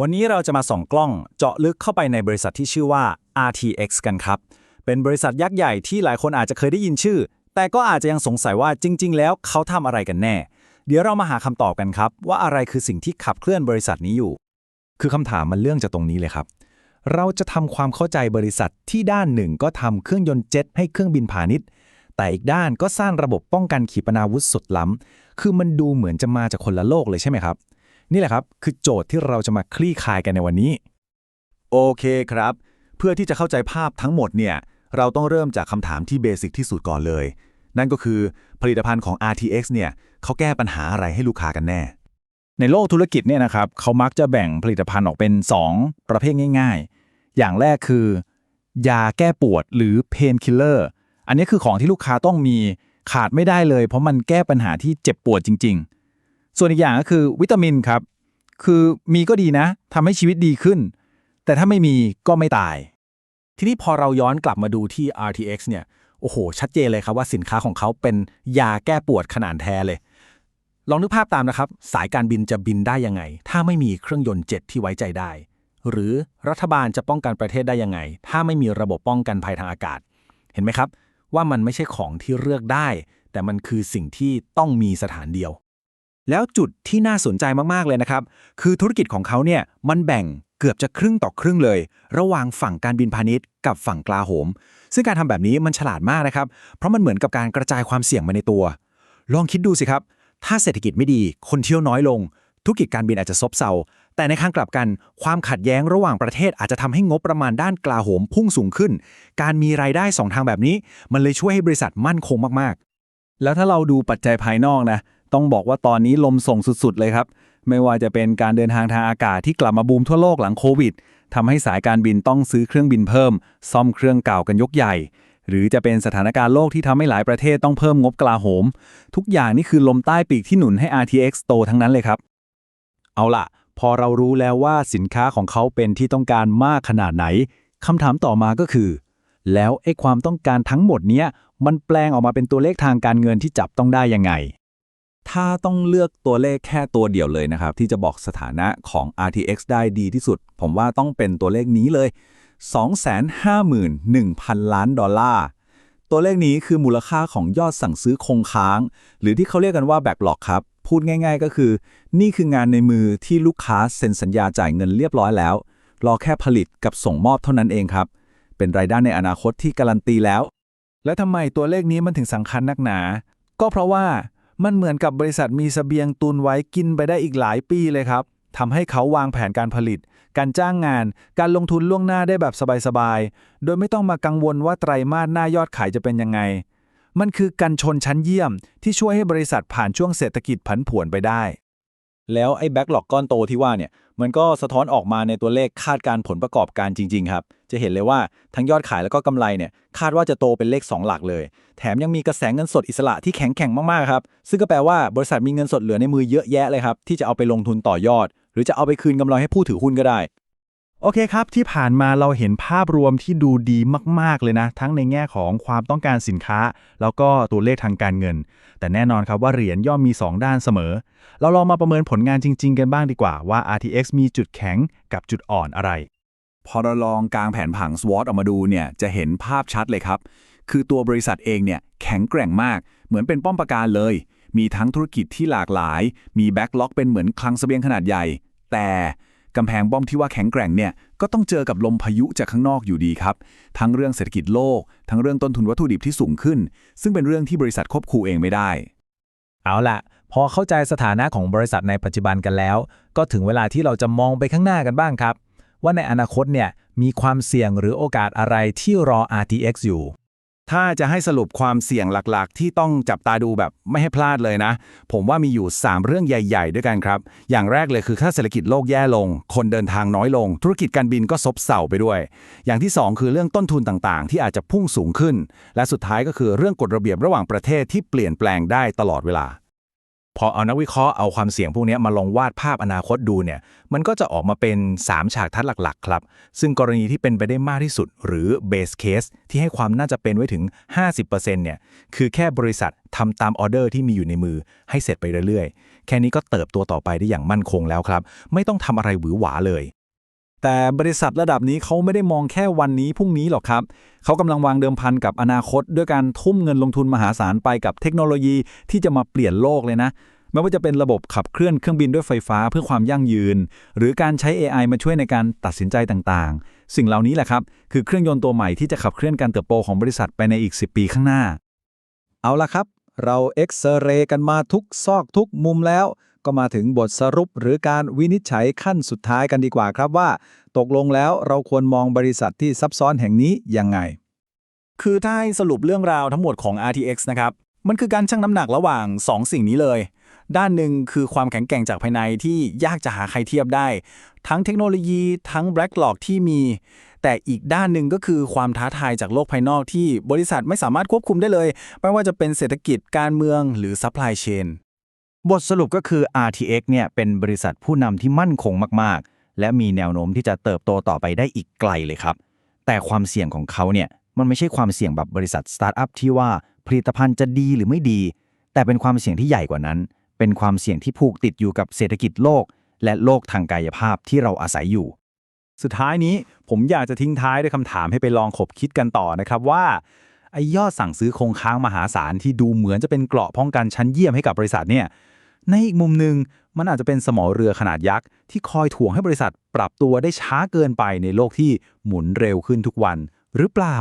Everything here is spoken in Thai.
วันนี้เราจะมาส่องกล้องเจาะลึกเข้าไปในบริษัทที่ชื่อว่า RTX กันครับ เป็นบริษัทยักษ์ใหญ่ที่หลายคนอาจจะเคยได้ยินชื่อ แต่ก็อาจจะยังสงสัยว่าจริง ๆ แล้วเขาทำอะไรกันแน่ เดี๋ยวเรามาหาคำตอบกันครับ ว่าอะไรคือสิ่งที่ขับเคลื่อนบริษัทนี้อยู่ คือคำถามมันเรื่องจากตรงนี้เลยครับ เราจะทำความเข้าใจบริษัทที่ด้านหนึ่งก็ทำเครื่องยนต์เจ็ตให้เครื่องบินพาณิชย์ แต่อีกด้านก็สร้างระบบป้องกันขีปนาวุธสุดล้ำคือมันดูเหมือนจะมาจากคนละโลกเลยใช่ไหมครับ นี่แหละครับ คือโจทย์ที่เราจะมาคลี่คลายกันในวันนี้ โอเคครับ เพื่อที่จะเข้าใจภาพทั้งหมดเนี่ย เราต้องเริ่มจากคำถามที่เบสิกที่สุดก่อนเลย นั่นก็คือผลิตภัณฑ์ของ RTX เนี่ยเขาแก้ปัญหาอะไรให้ลูกค้ากันแน่ ในโลกธุรกิจเนี่ยนะครับเขามักจะแบ่งผลิตภัณฑ์ออกเป็น 2 ประเภทง่าย ๆ อย่างแรกคือ ยาแก้ปวดหรือเพนคิลเลอร์อันนี้คือของที่ลูกค้าต้องมีขาดไม่ได้เลย เพราะมันแก้ปัญหาที่เจ็บปวดจริง ๆ ส่วนอีกอย่างก็คือวิตามินครับ คือมีก็ดีนะทำให้ชีวิตดีขึ้น แต่ถ้าไม่มีก็ไม่ตาย ทีนี้พอเราย้อนกลับมาดูที่ RTX เนี่ยโอ้โห ชัดเจนเลยครับว่าสินค้าของเขาเป็นยาแก้ปวดขนาดแท้เลย ลองนึกภาพตามนะครับ สายการบินจะบินได้ยังไง ถ้าไม่มีเครื่องยนต์เจ็ตที่ไว้ใจได้ หรือรัฐบาลจะป้องกันประเทศได้ยังไง ถ้าไม่มีระบบป้องกันภัยทางอากาศ เห็นไหมครับ ว่ามันไม่ใช่ของที่เลือกได้ แต่มันคือสิ่งที่ต้องมีสถานเดียว แล้วจุดที่น่าสนใจมากๆเลยนะครับ คือธุรกิจของเขาเนี่ยมันแบ่งเกือบจะครึ่งต่อครึ่งเลย ระหว่างฝั่งการบินพาณิชย์กับฝั่งกลาโหม ซึ่งการทำแบบนี้มันฉลาดมากนะครับ เพราะมันเหมือนกับการกระจายความเสี่ยงมาในตัว ลองคิดดูสิครับ ถ้าเศรษฐกิจไม่ดี คนเที่ยวน้อยลง ธุรกิจการบินอาจจะซบเซา แต่ในข้างกลับกัน ความขัดแย้งระหว่างประเทศอาจจะทำให้งบประมาณด้านกลาโหมพุ่งสูงขึ้น การมีรายได้สองทางแบบนี้ มันเลยช่วยให้บริษัทมั่นคงมากๆ แล้วถ้าเราดูปัจจัยภายนอกนะ ต้องบอกว่าตอนนี้ลมส่งสุด ๆ เลยครับ ไม่ว่าจะเป็นการเดินทางทางอากาศที่กลับมาบูมทั่วโลกหลังโควิดทำให้สายการบินต้องซื้อเครื่องบินเพิ่ม ซ่อมเครื่องเก่ากันยกใหญ่ หรือจะเป็นสถานการณ์โลกที่ทำให้หลายประเทศต้องเพิ่มงบกลาโหม ทุกอย่างนี่คือลมใต้ปีกที่หนุนให้ RTX โตทั้งนั้นเลยครับ เอาล่ะ พอเรารู้แล้วว่าสินค้าของเขาเป็นที่ต้องการมากขนาดไหนคำถามต่อมาก็คือ แล้วไอ้ความต้องการทั้งหมดเนี้ยมันแปลงออกมาเป็นตัวเลขทางการเงินที่จับต้องได้ยังไง ถ้าต้องเลือกตัวเลขแค่ตัวเดียวเลยนะครับ ที่จะบอกสถานะของ RTX ได้ดีที่สุด ผมว่าต้องเป็นตัวเลขนี้เลย 251,000 ล้านดอลลาร์ ตัวเลขนี้คือมูลค่าของยอดสั่งซื้อคงค้าง หรือที่เขาเรียกกันว่าแบ็กหลอกครับ พูดง่าย ๆ ก็คือ นี่คืองานในมือที่ลูกค้าเซ็นสัญญาจ่ายเงินเรียบร้อยแล้ว รอแค่ผลิตกับส่งมอบเท่านั้นเองครับ เป็นรายได้ในอนาคตที่การันตีแล้ว และทำไมตัวเลขนี้มันถึงสำคัญนักหนา ก็เพราะว่า มันเหมือนกับบริษัทมีสเสบียงตุนไว้กินไปได้อีกหลายปีเลยครับทำให้เขาวางแผนการผลิต การจ้างงาน การลงทุนล่วงหน้าได้แบบสบายๆ โดยไม่ต้องมากังวลว่าไตรมาสหน้ายอดขายจะเป็นยังไง มันคือการชนชั้นเยี่ยมที่ช่วยให้บริษัทผ่านช่วงเศรษฐกิจผันผวนไปได้ แล้วไอ้แบ็กหลอกก้อนโตที่ว่าเนี่ยมันก็สะท้อนออกมาในตัวเลขคาดการผลประกอบการจริง ๆ ครับ จะเห็นเลยว่าทั้งยอดขายแล้วก็กำไรเนี่ยคาดว่าจะโตเป็นเลข 2 หลักเลย แถมยังมีกระแสเงินสดอิสระที่แข็งแกร่งมากๆครับ ซึ่งก็แปลว่าบริษัทมีเงินสดเหลือในมือเยอะแยะเลยครับที่จะเอาไปลงทุนต่อยอด หรือจะเอาไปคืนกำไรให้ผู้ถือหุ้นก็ได้ โอเคครับ ที่ผ่านมาเราเห็นภาพรวมที่ดูดีมาก ๆ เลยนะ ทั้งในแง่ของความต้องการสินค้า แล้วก็ตัวเลขทางการเงิน แต่แน่นอนครับว่าเหรียญย่อมมี 2 ด้านเสมอ เราลองมาประเมินผลงานจริง ๆ กันบ้างดีกว่าว่า RTX มีจุดแข็งกับจุดอ่อนอะไร พอเราลองกางแผนผัง SWOT ออกมาดูเนี่ยจะเห็นภาพชัดเลยครับ คือตัวบริษัทเองเนี่ยแข็งแกร่งมาก เหมือนเป็นป้อมปราการเลย มีทั้งธุรกิจที่หลากหลาย มีแบ็กล็อกเป็นเหมือนคลังเสบียงขนาดใหญ่ แต่ กำแพงบ้อมที่ว่าแข็งแกร่งเนี่ยก็ต้องเจอกับลมพายุจากข้างนอกอยู่ดีครับ ทั้งเรื่องเศรษฐกิจโลก ทั้งเรื่องต้นทุนวัตถุดิบที่สูงขึ้น ซึ่งเป็นเรื่องที่บริษัทควบคุมเองไม่ได้ เอาละพอเข้าใจสถานะของบริษัทในปัจจุบันกันแล้ว ก็ถึงเวลาที่เราจะมองไปข้างหน้ากันบ้างครับ ว่าในอนาคตเนี่ยมีความเสี่ยงหรือโอกาสอะไรที่รอ RTX อยู่ ถ้าจะให้สรุปความเสี่ยงหลักๆ ที่ต้องจับตาดูแบบไม่ให้พลาดเลยนะ ผมว่ามีอยู่ 3 เรื่องใหญ่ ๆ ด้วยกันครับ อย่างแรกเลยคือค่าเศรษฐกิจโลกแย่ลง คนเดินทางน้อยลง ธุรกิจการบินก็ซบเซาไปด้วย อย่างที่ 2 คือเรื่องต้นทุนต่างๆ ที่อาจจะพุ่งสูงขึ้น และสุดท้ายก็คือเรื่องกฎระเบียบระหว่างประเทศที่เปลี่ยนแปลงได้ตลอดเวลา พอเอานักวิเคราะห์เอาความเสี่ยงพวกนี้มาลองวาดภาพอนาคตดูเนี่ย มันก็จะออกมาเป็น 3 ฉากทัดหลักๆ ครับ ซึ่งกรณีที่เป็นไปได้มากที่สุด หรือเบสเคสที่ให้ความน่าจะเป็นไว้ถึง 50%เนี่ย คือแค่บริษัททำตามออเดอร์ที่มีอยู่ในมือให้เสร็จไปเรื่อยๆ แค่นี้ก็เติบตัวต่อไปได้อย่างมั่นคงแล้วครับ ไม่ต้องทำอะไรหวือหวาเลย แต่บริษัทระดับนี้เขาไม่ได้มองแค่วันนี้พรุ่งนี้หรอกครับ เขากำลังวางเดิมพันกับอนาคต ด้วยการทุ่มเงินลงทุนมหาศาลไปกับเทคโนโลยีที่จะมาเปลี่ยนโลกเลยนะ ไม่ว่าจะเป็นระบบขับเคลื่อนเครื่องบินด้วยไฟฟ้าเพื่อความยั่งยืน หรือการใช้ AI มาช่วยในการตัดสินใจต่างๆ สิ่งเหล่านี้แหละครับ คือเครื่องยนต์ตัวใหม่ที่จะขับเคลื่อนการเติบโตของบริษัทไปในอีก 10 ปีข้างหน้า เอาละครับ เราเอ็กซเรย์กันมาทุกซอกทุกมุมแล้ว ก็มาถึงบทสรุปหรือการวินิจฉัยขั้นสุดท้ายกันดีกว่าครับว่า ตกลงแล้วเราควรมองบริษัทที่ซับซ้อนแห่งนี้ยังไง คือถ้าให้สรุปเรื่องราวทั้งหมดของ RTX นะครับ มันคือการชั่งน้ำหนักระหว่าง 2 สิ่งนี้เลย ด้านหนึ่งคือความแข็งแกร่งจากภายในที่ยากจะหาใครเทียบได้ ทั้งเทคโนโลยี ทั้ง Backlog ที่มี แต่อีกด้านหนึ่งก็คือความท้าทายจากโลกภายนอกที่บริษัทไม่สามารถควบคุมได้เลย ไม่ว่าจะเป็นเศรษฐกิจการเมืองหรือ supply chain บทสรุปก็คือ RTX เนี่ยเป็นบริษัทผู้นำที่มั่นคงมากๆ และมีแนวโน้มที่จะเติบโตต่อไปได้อีกไกลเลยครับ แต่ความเสี่ยงของเขาเนี่ยมันไม่ใช่ความเสี่ยงแบบบริษัทสตาร์ทอัพที่ว่าผลิตภัณฑ์จะดีหรือไม่ดี แต่เป็นความเสี่ยงที่ใหญ่กว่านั้น เป็นความเสี่ยงที่ผูกติดอยู่กับเศรษฐกิจโลก และโลกทางกายภาพที่เราอาศัยอยู่ สุดท้ายนี้ผมอยากจะทิ้งท้ายด้วยคำถามให้ไปลองขบคิดกันต่อนะครับว่าไอ้ยอดสั่งซื้อคงค้างมหาศาลที่ดูเหมือนจะเป็นเกราะป้องกันชั้นเยี่ยมให้กับบริษัทเนี่ย ในอีกมุมหนึ่งมันอาจจะเป็นสมอเรือขนาดยักษ์ ที่คอยถ่วงให้บริษัทปรับตัวได้ช้าเกินไปในโลกที่หมุนเร็วขึ้นทุกวันหรือเปล่า